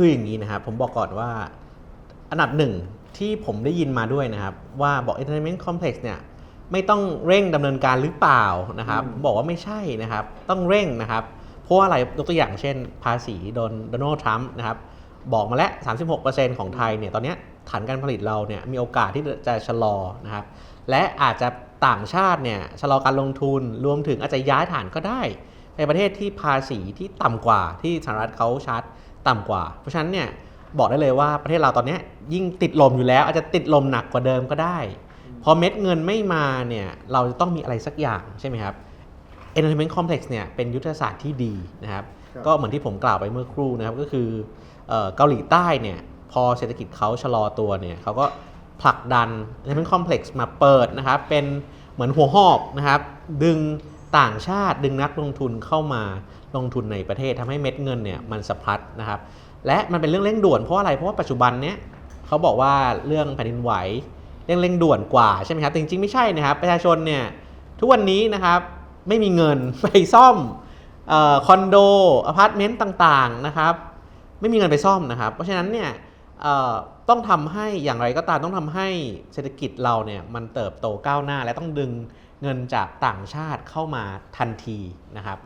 คืออย่างนี้นะครับผมบอกก่อนว่าอันดับหนึ่งที่ผมได้ยินมาด้วยนะครับ ว่าบอก entertainment complex เนี่ยไม่ต้องเร่งดำเนินการหรือเปล่านะครับอืมผมบอกว่าไม่ใช่นะครับ ต้องเร่งนะครับ เพราะว่าอะไรยกตัวอย่างเช่น ภาษีโดนโดนัลด์ทรัมป์นะครับ บอกมาแล้ว 36%ของไทยเนี่ยตอนเนี้ยฐานการผลิตเราเนี่ยมีโอกาสที่จะชะลอนะครับ และอาจจะต่างชาติเนี่ยชะลอการลงทุนรวมถึงอาจจะย้ายฐานก็ได้ ในประเทศที่ภาษีที่ต่ำกว่าที่สหรัฐเขาชาร์จ ต่ำกว่า เพราะฉะนั้นเนี่ยบอกได้เลยว่าประเทศเราตอนเนี้ยยิ่งติดลมอยู่แล้ว อาจจะติดลมหนักกว่าเดิมก็ได้ พอเม็ดเงินไม่มาเนี่ยเราจะต้องมีอะไรสักอย่างใช่ไหมครับ Entertainment Complex เนี่ยเป็นยุทธศาสตร์ที่ดีนะครับครับก็เหมือนที่ผมกล่าวไปเมื่อครู่นะครับ ก็คือเอ่อเกาหลีใต้เนี่ยพอเศรษฐกิจเขาชะลอตัวเนี่ยเขาก็ผลักดัน Entertainment Complex มาเปิดนะครับ เป็นเหมือนหัวหอกนะครับ ดึง ต่างชาติดึงนักลงทุนเข้ามาลงทุนในประเทศทำให้เม็ดเงินเนี่ยมันสะพัดนะครับและมันเป็นเรื่องเร่งด่วนเพราะอะไรเพราะว่าปัจจุบันเนี้ยเขาบอกว่าเรื่องแผ่นดินไหวเรื่องเร่งด่วนกว่าใช่ไหมครับแต่จริงๆไม่ใช่นะครับประชาชนเนี่ยทุกวันนี้นะครับไม่มีเงินไปซ่อมออคอนโดอพาร์ตเมนต์ต่างๆนะครับไม่มีเงินไปซ่อมนะครับ เพราะฉะนั้นเนี่ย ต้องทำให้อย่างไรก็ตามต้องทำให้เศรษฐกิจเราเนี่ยมันเติบโตก้าวหน้าและต้องดึงเงินจากต่างชาติเข้ามาทันทีนะครับ